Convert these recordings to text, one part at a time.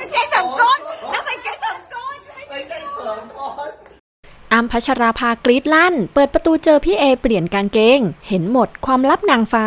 กางเกงสองก้นแล้วใส่กางเกงสองก้นไม่ใช่สองก้นอัมพัชราภากรีดลั่น เปิดประตูเจอพี่เอเปลี่ยนกางเกง เห็นหมดความลับนางฟ้า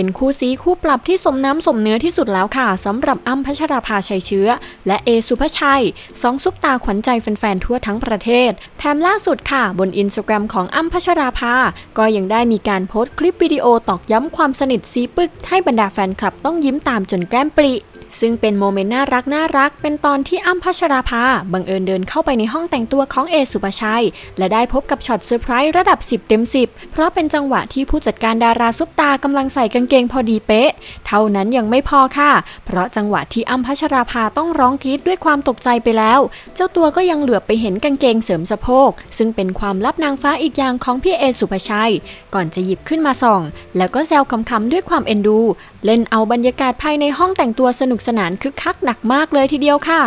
เป็นคู่ซีคู่ปรับที่สมน้ำสมเนื้อที่สุดแล้วค่ะสำหรับอ้ำพัชราภาชัยเชื้อ และเอสุภชัยสองซุปตาขวัญใจแฟนๆทั่วทั้งประเทศแถมล่าสุดค่ะ บนอินสตาแกรมของอ้ำพัชราภา ก็ยังได้มีการโพสต์คลิปวิดีโอตอกย้ำความสนิทซีปึกให้บรรดาแฟนคลับต้องยิ้มตามจนแก้มปริ ซึ่งเป็นโมเมนต์น่ารักน่ารัก เป็นตอนที่อ้ำพัชราภาบังเอิญเดินเข้าไปในห้องแต่งตัวของเอสุปชัย และได้พบกับช็อตเซอร์ไพรส์ระดับ 10 เต็ม 10 เพราะเป็นจังหวะที่ผู้จัดการดาราซุปตากำลังใส่กางเกงพอดีเป๊ะ เท่านั้นยังไม่พอค่ะ เพราะจังหวะที่อ้ำพัชราภาต้องร้องกรีดด้วยความตกใจไปแล้ว เจ้าตัวก็ยังเหลือบไปเห็นกางเกงเสริมสะโพก ซึ่งเป็นความลับนางฟ้าอีกอย่างของพี่เอสุภชัย ก่อนจะหยิบขึ้นมาส่อง แล้วก็แซวคำๆด้วยความเอ็นดู เล่นเอาบรรยากาศภายในห้องแต่งตัวสนุกสนานคึกคักหนักมากเลยทีเดียวค่ะ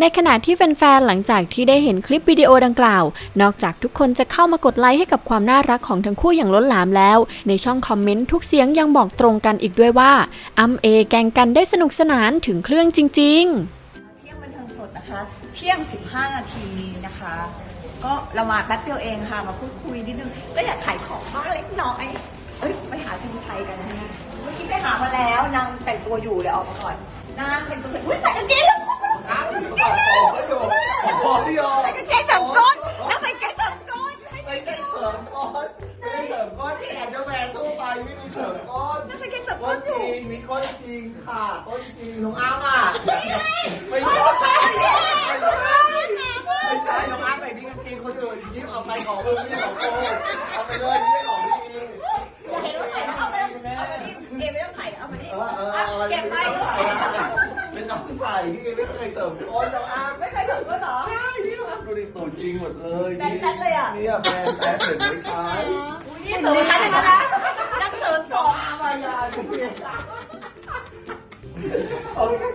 ในขณะที่แฟนๆ หลังจากที่ได้เห็นคลิปวิดีโอดังกล่าว นอกจากทุกคนจะเข้ามากดไลค์ให้กับความน่ารักของทั้งคู่อย่างล้นหลามแล้ว ในช่องคอมเมนต์ทุกเสียงยังบอกตรงกันอีกด้วยว่าอัมเอแกงกันได้สนุกสนานถึงเครื่องจริงๆเที่ยงบันทิงสดนะคะเที่ยง 15 นาทีนะคะ ก็เรามาแป๊บเดียวเองค่ะ มาพูดคุยนิดนึง ก็อยากขายของบ้างเล็กน้อยเอ้ยไปหาซิงชัยกันนะเมื่อกี้ไปหามาแล้วนางแต่งตัวอยู่เลยออกมาก่อน นางแต่งตัวเอุ้ยใส่กางเกงแล้วน้ำอยู่กับผมก็อยู่พอพี่โยใส่กางเกงเสริมก้นนางใส่กางเกงเสริมก้นไม่ได้เสริมก้อนไม่ได้เสริมก้อนที่แอนเดอร์แมนทั่วไปไม่มีเสริมก้อนนางใส่กางเกงเสริมก้ก้อนนอจยู่ริงมีก้อนจริงค่ะก้อนจริงน้องอ้ามอะไม่ใช่ไม่ใช่น้องอ้ามไหนนี่กางเกงคนอื่นยิ้มเอาไปของมึงไม่ใช่ของกูเอาไปเลยไม่ใช่ของพี่เห็นว่าใส่แล้วเอาไปเอาไปนี่เกมไม่ต้องใส่เอามานี่เออเอออะเออเก็บไปไม่ ใส่พี่ไม่เคยเติมก้นแต่ว่าอาไม่เคยถึงก็เหรอ ใช่พี่ต้องดูดิตัวจริงหมดเลยแต่แพทเลยอะเนี่ยแบนแพทเห็นไม่ใช่อุ้ยนี่เติมชั้นหนนะนักเติมสอง มายาพี่เอาไ